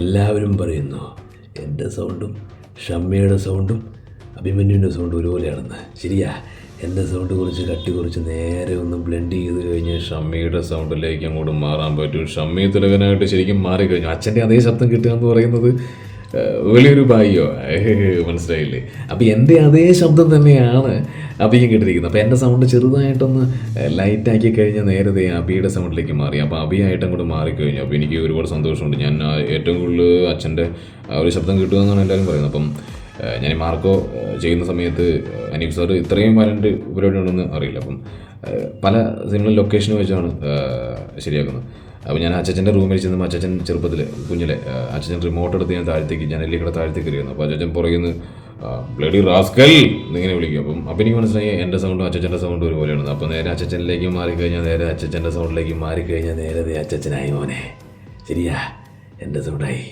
എല്ലാവരും പറയുന്നു എന്റെ സൗണ്ടും ഷമ്മയുടെ സൗണ്ടും അഭിമന്യുവിന്റെ സൗണ്ടും ഒരുപോലെയാണെന്ന്. ശരിയാ എന്റെ സൗണ്ട് കുറച്ച് കട്ടി കുറച്ച് നേരെ ഒന്ന് ബ്ലെൻഡ് ചെയ്ത് കഴിഞ്ഞ് ഷമ്മിയുടെ സൗണ്ടിലേക്ക് അങ്ങോട്ട് മാറാൻ പറ്റും. ഷമ്മി തിലകനായിട്ട് ശരിക്കും മാറിക്കഴിഞ്ഞു. അച്ഛന്റെ അതേ ശബ്ദം കിട്ടുക എന്ന് പറയുന്നത് വലിയൊരു ഭാഗ്യോ? മനസ്സിലായില്ലേ? അപ്പോൾ എന്റെ അതേ ശബ്ദം തന്നെയാണ് അബിയും കേട്ടിരിക്കുന്നത്. അപ്പോൾ എന്റെ സൗണ്ട് ചെറുതായിട്ടൊന്ന് ലൈറ്റാക്കി കഴിഞ്ഞാൽ നേരത്തെ അബിയുടെ സൗണ്ടിലേക്ക് മാറി. അപ്പോൾ അബിയായിട്ട് അങ്ങോട്ട് മാറിക്കഴിഞ്ഞു. അപ്പോൾ എനിക്ക് ഒരുപാട് സന്തോഷമുണ്ട്. ഞാൻ ഏറ്റവും കൂടുതൽ അച്ഛന്റെ ഒരു ശബ്ദം കിട്ടുക എന്നാണ് എല്ലാവരും പറയുന്നത്. അപ്പം ഞാൻ മാർക്കോ ചെയ്യുന്ന സമയത്ത് അനീഫ് സാർ ഇത്രയും വരണ്ട് പരിപാടി ഉണ്ടെന്ന് അറിയില്ല. അപ്പം പല സിനിമ ലൊക്കേഷനും വെച്ചാണ് ശരിയാക്കുന്നത്. അപ്പോൾ ഞാൻ അച്ഛന്റെ റൂമിൽ ചെന്നപ്പോൾ അച്ഛൻ ചെറുപ്പത്തിൽ കുഞ്ഞിലെ അച്ഛൻ റിമോട്ട് എടുത്ത് ഞാൻ താഴത്തേക്ക് ഞാൻ എല്ലാം കൂടെ താഴത്തേക്ക് കയറിയിരുന്നു അപ്പോൾ അച്ഛൻ പുറകിൽ ബ്ലഡി റാസ്കൽ എന്നിങ്ങനെ വിളിക്കും. അപ്പം അപ്പം എനിക്ക് മനസ്സിലായി എന്റെ സൗണ്ടും അച്ഛന്റെ സൗണ്ടും ഒരുപോലെയാണ്. അപ്പോൾ നേരെ അച്ഛനിലേക്ക് മാറിക്കഴിഞ്ഞാൽ നേരെ അച്ഛന്റെ സൗണ്ടിലേക്ക് മാറിക്കഴിഞ്ഞാൽ നേരെ അച്ഛനായി മോനെ. ശരിയാ? എന്റെ സൗണ്ടായി